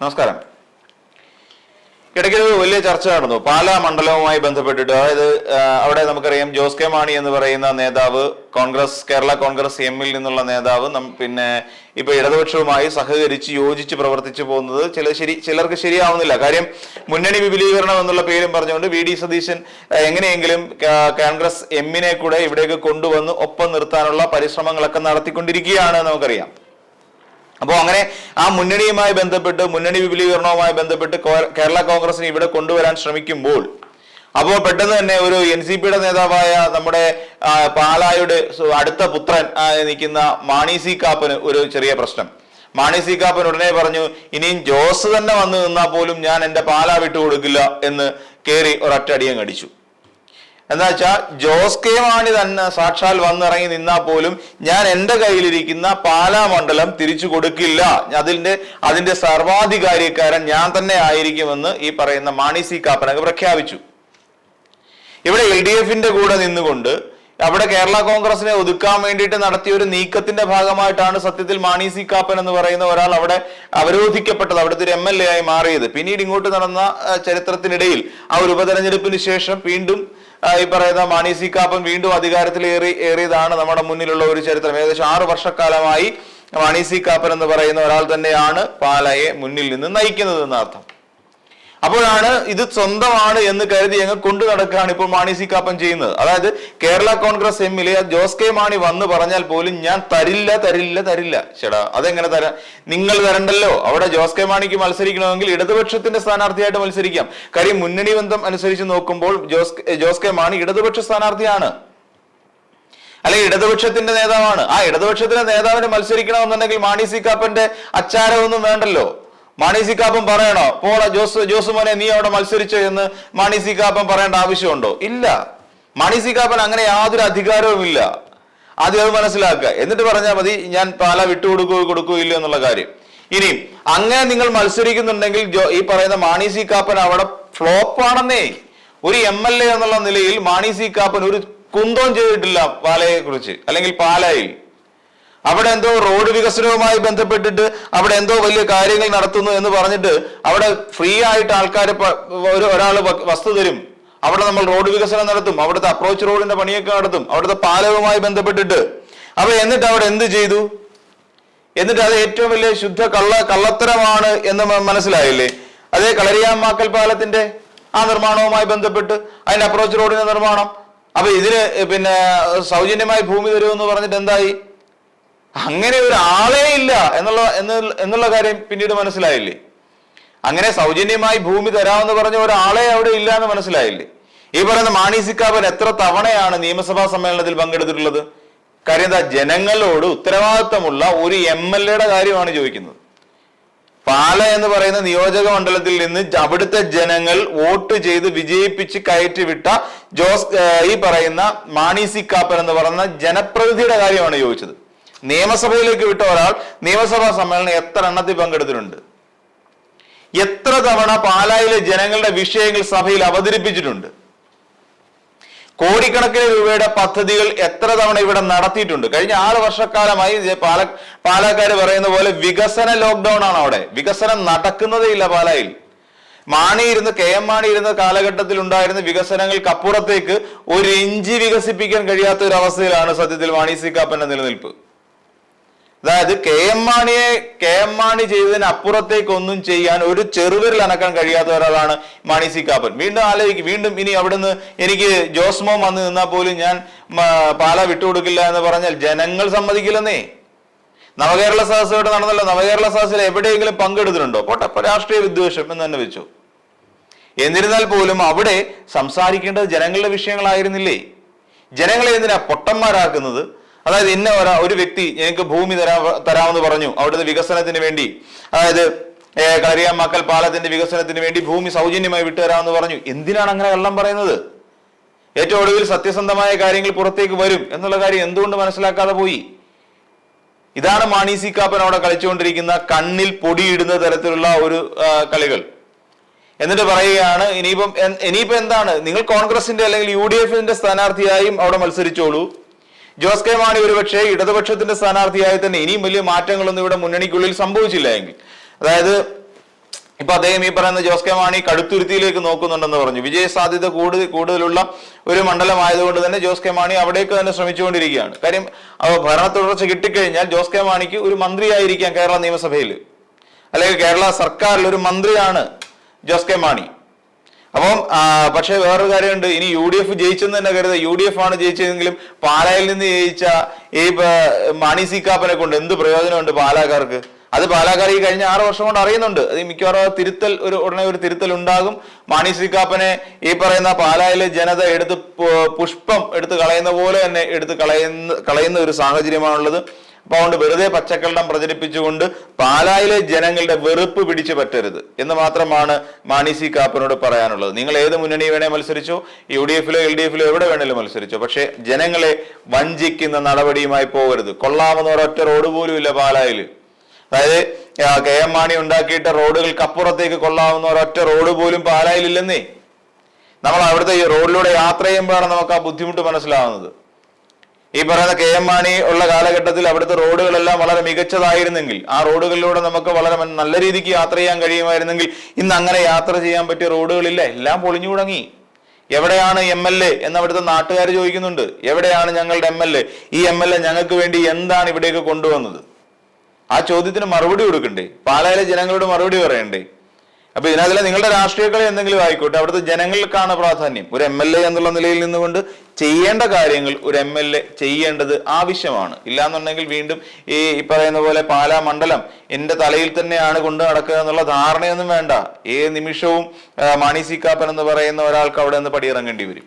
നമസ്കാരം. ഇടയ്ക്കൊരു വലിയ ചർച്ച നടന്നു. പാലാ മണ്ഡലവുമായി ബന്ധപ്പെട്ടിട്ട് അതായത് അവിടെ നമുക്കറിയാം ജോസ് കെ മാണി എന്ന് പറയുന്ന നേതാവ് കോൺഗ്രസ് കേരള കോൺഗ്രസ് എമ്മിൽ നിന്നുള്ള നേതാവ് പിന്നെ ഇപ്പൊ ഇടതുപക്ഷവുമായി സഹകരിച്ച് യോജിച്ച് പ്രവർത്തിച്ചു പോകുന്നത് ചില ശരി ചിലർക്ക് ശരിയാവുന്നില്ല. കാര്യം മുന്നണി വിപുലീകരണം എന്നുള്ള പേരും പറഞ്ഞുകൊണ്ട് വി ഡി സതീശൻ എങ്ങനെയെങ്കിലും കോൺഗ്രസ് എമ്മിനെ കൂടെ ഇവിടേക്ക് കൊണ്ടുവന്ന് ഒപ്പം നിർത്താനുള്ള പരിശ്രമങ്ങളൊക്കെ നടത്തിക്കൊണ്ടിരിക്കുകയാണ് നമുക്കറിയാം. അപ്പോൾ അങ്ങനെ ആ മുന്നണിയുമായി ബന്ധപ്പെട്ട് മുന്നണി വിപുലീകരണവുമായി ബന്ധപ്പെട്ട് കേരള കോൺഗ്രസിനെ ഇവിടെ കൊണ്ടുവരാൻ ശ്രമിക്കുമ്പോൾ അപ്പോൾ പെട്ടെന്ന് തന്നെ ഒരു എൻ സി പിയുടെ നേതാവായ നമ്മുടെ പാലായുടെ അടുത്ത പുത്രൻ ആയി നിൽക്കുന്ന മാണി സി കാപ്പന് ഒരു ചെറിയ പ്രശ്നം. മാണി സി കാപ്പൻ ഉടനെ പറഞ്ഞു ഇനിയും ജോസ് തന്നെ വന്ന് നിന്നാൽ പോലും ഞാൻ എന്റെ പാലാ വിട്ടുകൊടുക്കില്ല എന്ന് കയറി ഒരൊറ്റടിയും കടിച്ചു എന്താ വെച്ചാൽ ജോസ് കെ മാണി തന്നെ സാക്ഷാൽ വന്നിറങ്ങി നിന്നാൽ പോലും ഞാൻ എന്റെ കയ്യിലിരിക്കുന്ന പാലാ മണ്ഡലം തിരിച്ചു കൊടുക്കില്ല. അതിന്റെ അതിന്റെ സർവാധികാരിക്കാരൻ ഞാൻ തന്നെ ആയിരിക്കുമെന്ന് ഈ പറയുന്ന മാണി സി കാപ്പനൊക്കെ പ്രഖ്യാപിച്ചു. ഇവിടെ എൽ ഡി എഫിന്റെ കൂടെ നിന്നുകൊണ്ട് അവിടെ കേരള കോൺഗ്രസിനെ ഒതുക്കാൻ വേണ്ടിയിട്ട് നടത്തിയ ഒരു നീക്കത്തിന്റെ ഭാഗമായിട്ടാണ് സത്യത്തിൽ മാണി സി കാപ്പൻ എന്ന് പറയുന്ന ഒരാൾ അവിടെ അവരോധിക്കപ്പെട്ടത്. അവിടുത്തെ ഒരു എം എൽ എ ആയി മാറിയത്. പിന്നീട് ഇങ്ങോട്ട് നടന്ന ചരിത്രത്തിനിടയിൽ ആ ഒരു ഉപതെരഞ്ഞെടുപ്പിന് ശേഷം വീണ്ടും ഈ പറയുന്ന മാണി സി കാപ്പൻ വീണ്ടും അധികാരത്തിലേറി ഏറിയതാണ് നമ്മുടെ മുന്നിലുള്ള ഒരു ചരിത്രം. ഏകദേശം ആറു വർഷക്കാലമായി മാണി സി കാപ്പൻ എന്ന് പറയുന്ന ഒരാൾ തന്നെയാണ് പാലയെ മുന്നിൽ നിന്ന് നയിക്കുന്നത് എന്നർത്ഥം അപ്പോഴാണ് ഇത് സ്വന്തമാണ് എന്ന് കരുതി അങ്ങ് കൊണ്ടു നടക്കുകയാണ് ഇപ്പോൾ മാണി സി കാപ്പൻ ചെയ്യുന്നത്. അതായത് കേരള കോൺഗ്രസ് എമ്മിലെ ജോസ് കെ മാണി വന്ന് പറഞ്ഞാൽ പോലും ഞാൻ തരില്ല തരില്ല തരില്ല. ചേടാ അതെങ്ങനെ തരാം? നിങ്ങൾ തരണ്ടല്ലോ. അവിടെ ജോസ് കെ മാണിക്ക് മത്സരിക്കണമെങ്കിൽ ഇടതുപക്ഷത്തിന്റെ സ്ഥാനാർത്ഥിയായിട്ട് മത്സരിക്കാം. കാര്യം മുന്നണി ബന്ധം അനുസരിച്ച് നോക്കുമ്പോൾ ജോസ് ജോസ് കെ മാണി ഇടതുപക്ഷ സ്ഥാനാർത്ഥിയാണ്. അല്ലെങ്കിൽ ഇടതുപക്ഷത്തിന്റെ നേതാവാണ്. ആ ഇടതുപക്ഷത്തിന്റെ നേതാവിന് മത്സരിക്കണമെന്നുണ്ടെങ്കിൽ മാണി സി കാപ്പന്റെ അച്ചാരമൊന്നും വേണ്ടല്ലോ. മാണി സി കാപ്പം പറയണോ? പോള ജോസ് ജോസ് മോനെ നീ അവിടെ മത്സരിച്ചോ എന്ന് മാണി സി കാപ്പം പറയേണ്ട ആവശ്യമുണ്ടോ? ഇല്ല. മാണി സി കാപ്പൻ അങ്ങനെ യാതൊരു അധികാരവും ഇല്ല. ആദ്യം അത് മനസ്സിലാക്കുക. എന്നിട്ട് പറഞ്ഞാൽ മതി ഞാൻ പാല വിട്ടുകൊടുക്കുകയോ കൊടുക്കുകയോ ഇല്ല എന്നുള്ള കാര്യം. ഇനി അങ്ങനെ നിങ്ങൾ മത്സരിക്കുന്നുണ്ടെങ്കിൽ ഈ പറയുന്ന മാണി സി കാപ്പൻ അവിടെ ഫ്ലോപ്പ് ആണെന്നേ. ഒരു എം എൽ എ എന്നുള്ള നിലയിൽ മാണി സി കാപ്പൻ ഒരു കുന്തവും ചെയ്തിട്ടില്ല പാലയെ കുറിച്ച് അല്ലെങ്കിൽ പാലായിൽ. അവിടെ എന്തോ റോഡ് വികസനവുമായി ബന്ധപ്പെട്ടിട്ട് അവിടെ എന്തോ വലിയ കാര്യങ്ങൾ നടത്തുന്നു എന്ന് പറഞ്ഞിട്ട് അവിടെ ഫ്രീ ആയിട്ട് ആൾക്കാർ ഒരു ഒരാൾ വസ്തു തരും. അവിടെ നമ്മൾ റോഡ് വികസനം നടത്തും. അവിടുത്തെ അപ്രോച്ച് റോഡിന്റെ പണിയൊക്കെ നടത്തും. അവിടുത്തെ പാലവുമായി ബന്ധപ്പെട്ടിട്ട്. അപ്പൊ എന്നിട്ട് അവിടെ എന്ത് ചെയ്തു? എന്നിട്ട് അത് ഏറ്റവും വലിയ ശുദ്ധ കള്ള കള്ളത്തരമാണ് എന്ന് മനസ്സിലായില്ലേ? അതേ കളരിയാമാക്കൽ പാലത്തിന്റെ ആ നിർമ്മാണവുമായി ബന്ധപ്പെട്ട് അതിന്റെ അപ്രോച്ച് റോഡിന്റെ നിർമ്മാണം. അപ്പൊ ഇതിന് പിന്നെ സൗജന്യമായി ഭൂമി തരുമെന്ന് പറഞ്ഞിട്ട് എന്തായി? അങ്ങനെ ഒരു ആളേ ഇല്ല എന്നുള്ള എന്നുള്ള- കാര്യം പിന്നീട് മനസ്സിലായില്ലേ? അങ്ങനെ സൗജന്യമായി ഭൂമി തരാമെന്ന് പറഞ്ഞ ഒരാളെ അവിടെ ഇല്ല എന്ന് മനസ്സിലായില്ലേ? ഈ പറയുന്ന മാണി എത്ര തവണയാണ് നിയമസഭാ സമ്മേളനത്തിൽ പങ്കെടുത്തിട്ടുള്ളത്? കാര്യം എന്താ ജനങ്ങളോട് ഉത്തരവാദിത്തമുള്ള ഒരു എം എൽ എയുടെ കാര്യമാണ് ചോദിക്കുന്നത്. പാല എന്ന് പറയുന്ന നിയോജക മണ്ഡലത്തിൽ നിന്ന് അവിടുത്തെ ജനങ്ങൾ വോട്ട് ചെയ്ത് വിജയിപ്പിച്ച് കയറ്റിവിട്ട ജോസ് ഈ പറയുന്ന മാണി എന്ന് പറയുന്ന ജനപ്രതിനിധിയുടെ കാര്യമാണ് ചോദിച്ചത്. നിയമസഭയിലേക്ക് വിട്ട ഒരാൾ നിയമസഭാ സമ്മേളനം എത്ര എണ്ണത്തിൽ പങ്കെടുത്തിട്ടുണ്ട്? എത്ര തവണ പാലായിലെ ജനങ്ങളുടെ വിഷയങ്ങൾ സഭയിൽ അവതരിപ്പിച്ചിട്ടുണ്ട്? കോടിക്കണക്കിന് രൂപയുടെ പദ്ധതികൾ എത്ര തവണ ഇവിടെ നടത്തിയിട്ടുണ്ട്? കഴിഞ്ഞ ആറ് വർഷക്കാലമായി പാല പാലക്കാര് പറയുന്ന പോലെ വികസന ലോക്ക്ഡൌൺ ആണ് അവിടെ. വികസനം നടക്കുന്നതേ ഇല്ല പാലായിൽ. മാണി ഇരുന്ന് കെ എം മാണി ഇരുന്ന കാലഘട്ടത്തിൽ ഉണ്ടായിരുന്ന വികസനങ്ങൾക്ക് അപ്പുറത്തേക്ക് ഒരു ഇഞ്ചി വികസിപ്പിക്കാൻ കഴിയാത്ത ഒരു അവസ്ഥയിലാണ് സത്യത്തിൽ മാണി സി കാപ്പന്റെ നിലനിൽപ്പ്. അതായത് കെ എം മാണിയെ കെ എം മാണി ചെയ്തതിന് അപ്പുറത്തേക്ക് ഒന്നും ചെയ്യാൻ ഒരു ചെറുവിരൽ അനക്കാൻ കഴിയാത്ത ഒരാളാണ് മാണി സി കാപ്പൻ. വീണ്ടും ആലോചിക്കും വീണ്ടും ഇനി അവിടുന്ന് എനിക്ക് ജോസ്മോ വന്ന് നിന്നാൽ പോലും ഞാൻ പാല വിട്ടുകൊടുക്കില്ല എന്ന് പറഞ്ഞാൽ ജനങ്ങൾ സമ്മതിക്കില്ലെന്നേ. നവകേരള സദസ് ഇവിടെ നടന്നല്ലോ. നവകേരള സദസ്സിൽ എവിടെയെങ്കിലും പങ്കെടുത്തിട്ടുണ്ടോ? പോട്ടെ രാഷ്ട്രീയ വിദ്വേഷം എന്ന് തന്നെ വെച്ചു. എന്നിരുന്നാൽ പോലും അവിടെ സംസാരിക്കേണ്ടത് ജനങ്ങളുടെ വിഷയങ്ങളായിരുന്നില്ലേ? ജനങ്ങളെ എന്തിനാ പൊട്ടന്മാരാക്കുന്നത്? അതായത് ഇന്ന ഒരാ വ്യക്തി എനിക്ക് ഭൂമി തരാ തരാമെന്ന് പറഞ്ഞു. അവിടുത്തെ വികസനത്തിന് വേണ്ടി. അതായത് കരിയാമക്കൽ പാലത്തിന്റെ വികസനത്തിന് വേണ്ടി ഭൂമി സൗജന്യമായി വിട്ടുതരാമെന്ന് പറഞ്ഞു. എന്തിനാണ് അങ്ങനെ കള്ളം പറയുന്നത്? ഏറ്റവും ഒടുവിൽ സത്യസന്ധമായ കാര്യങ്ങൾ പുറത്തേക്ക് വരും എന്നുള്ള കാര്യം എന്തുകൊണ്ട് മനസ്സിലാക്കാതെ പോയി? ഇതാണ് മാണി സി കാപ്പൻ അവിടെ കളിച്ചുകൊണ്ടിരിക്കുന്ന കണ്ണിൽ പൊടിയിടുന്ന തരത്തിലുള്ള ഒരു കളികൾ. എന്നിട്ട് പറയുകയാണ് ഇനിയിപ്പം ഇനിയിപ്പോ എന്താണ്? നിങ്ങൾ കോൺഗ്രസിന്റെ അല്ലെങ്കിൽ യു ഡി എഫിന്റെ സ്ഥാനാർത്ഥിയായും അവിടെ മത്സരിച്ചോളൂ. ജോസ് കെ മാണി ഒരുപക്ഷെ ഇടതുപക്ഷത്തിന്റെ സ്ഥാനാർത്ഥിയായി തന്നെ ഇനിയും വലിയ മാറ്റങ്ങളൊന്നും ഇവിടെ മുന്നണിക്കുള്ളിൽ സംഭവിച്ചില്ല എങ്കിൽ. അതായത് ഇപ്പൊ അദ്ദേഹം ഈ പറയുന്ന ജോസ് കെ മാണി കടുത്തുരുത്തിയിലേക്ക് നോക്കുന്നുണ്ടെന്ന് പറഞ്ഞു. വിജയ സാധ്യത കൂടുതൽ കൂടുതലുള്ള ഒരു മണ്ഡലമായതുകൊണ്ട് തന്നെ ജോസ് കെ മാണി അവിടേക്ക് തന്നെ ശ്രമിച്ചുകൊണ്ടിരിക്കുകയാണ്. കാര്യം ഭരണ തുടർച്ച കിട്ടിക്കഴിഞ്ഞാൽ ജോസ് കെ മാണിക്ക് ഒരു മന്ത്രിയായിരിക്കാം കേരള നിയമസഭയിൽ. അല്ലെങ്കിൽ കേരള സർക്കാരിൽ ഒരു മന്ത്രിയാണ് ജോസ് കെ മാണി. അപ്പം പക്ഷെ വേറൊരു കാര്യമുണ്ട്. ഇനി യു ഡി എഫ് ജയിച്ചെന്ന് തന്നെ കരുതുക. യു ഡി എഫ് ആണ് ജയിച്ചതെങ്കിലും പാലായിൽ നിന്ന് ജയിച്ച ഈ മാണി സി കാപ്പനെ കൊണ്ട് എന്ത് പ്രയോജനമുണ്ട് പാലാക്കാർക്ക്? അത് പാലാക്കാർ ഈ കഴിഞ്ഞ ആറ് വർഷം കൊണ്ട് അറിയുന്നുണ്ട്. അത് മിക്കവാറും തിരുത്തൽ ഒരു ഉടനെ ഒരു തിരുത്തൽ ഉണ്ടാകും. മാണി കാപ്പനെ ഈ പറയുന്ന പാലായിലെ ജനത എടുത്ത് പുഷ്പം എടുത്ത് കളയുന്ന പോലെ തന്നെ എടുത്ത് കളയുന്ന കളയുന്ന ഒരു സാഹചര്യമാണുള്ളത്. അതുകൊണ്ട് വെറുതെ പച്ചക്കള്ളം പ്രചരിപ്പിച്ചുകൊണ്ട് പാലായിലെ ജനങ്ങളുടെ വെറുപ്പ് പിടിച്ചു പറ്റരുത് എന്ന് മാത്രമാണ് മാണി സി കാപ്പനോട് പറയാനുള്ളത്. നിങ്ങൾ ഏത് മുന്നണി വേണേ മത്സരിച്ചോ യു ഡി എഫിലോ എൽ ഡി എഫിലോ എവിടെ വേണേലും മത്സരിച്ചോ. പക്ഷേ ജനങ്ങളെ വഞ്ചിക്കുന്ന നടപടിയുമായി പോകരുത്. കൊള്ളാമെന്ന് ഒരൊറ്റ റോഡ് പോലും ഇല്ല പാലായിൽ അതായത് കെ എം മാണി ഉണ്ടാക്കിയിട്ട റോഡുകൾക്ക് അപ്പുറത്തേക്ക് കൊള്ളാവുന്ന ഒരൊറ്റ റോഡ് പോലും പാലായിലില്ലെന്നേ. നമ്മൾ അവിടുത്തെ ഈ റോഡിലൂടെ യാത്ര ചെയ്യുമ്പോഴാണ് നമുക്ക് ആ ബുദ്ധിമുട്ട് മനസ്സിലാവുന്നത്. ഈ പറയുന്ന കെ എം മാണി ഉള്ള കാലഘട്ടത്തിൽ അവിടുത്തെ റോഡുകളെല്ലാം വളരെ മികച്ചതായിരുന്നെങ്കിൽ ആ റോഡുകളിലൂടെ നമുക്ക് വളരെ നല്ല രീതിക്ക് യാത്ര ചെയ്യാൻ കഴിയുമായിരുന്നെങ്കിൽ ഇന്ന് അങ്ങനെ യാത്ര ചെയ്യാൻ പറ്റിയ റോഡുകളില്ല. എല്ലാം പൊളിഞ്ഞു തുടങ്ങി. എവിടെയാണ് എം എൽ എ എന്ന് അവിടുത്തെ നാട്ടുകാർ ചോദിക്കുന്നുണ്ട്. എവിടെയാണ് ഞങ്ങളുടെ എം എൽ എ? ഈ എം എൽ എ ഞങ്ങൾക്ക് വേണ്ടി എന്താണ് ഇവിടേക്ക് കൊണ്ടുവന്നത്? ആ ചോദ്യത്തിന് മറുപടി കൊടുക്കണ്ടേ? പാലയിലെ ജനങ്ങളോട് മറുപടി പറയണ്ടേ? അപ്പൊ ഇതിനകത്തിലെ നിങ്ങളുടെ രാഷ്ട്രീയക്കളെ കളി എന്തെങ്കിലും ആയിക്കോട്ടെ അവിടുത്തെ ജനങ്ങൾക്കാണ് പ്രാധാന്യം. ഒരു എം എൽ എ എന്നുള്ള നിലയിൽ നിന്നുകൊണ്ട് ചെയ്യേണ്ട കാര്യങ്ങൾ ഒരു എം എൽ എ ചെയ്യേണ്ടത് ആവശ്യമാണ്. ഇല്ലാന്നുണ്ടെങ്കിൽ വീണ്ടും ഈ പറയുന്ന പോലെ പാലാ മണ്ഡലം എന്റെ തലയിൽ തന്നെയാണ് കൊണ്ടു നടക്കുക എന്നുള്ള ധാരണയൊന്നും വേണ്ട. ഏത് നിമിഷവും മാണി സി കാപ്പൻ എന്ന് പറയുന്ന ഒരാൾക്ക് അവിടെ നിന്ന് പടിയിറങ്ങേണ്ടി വരും.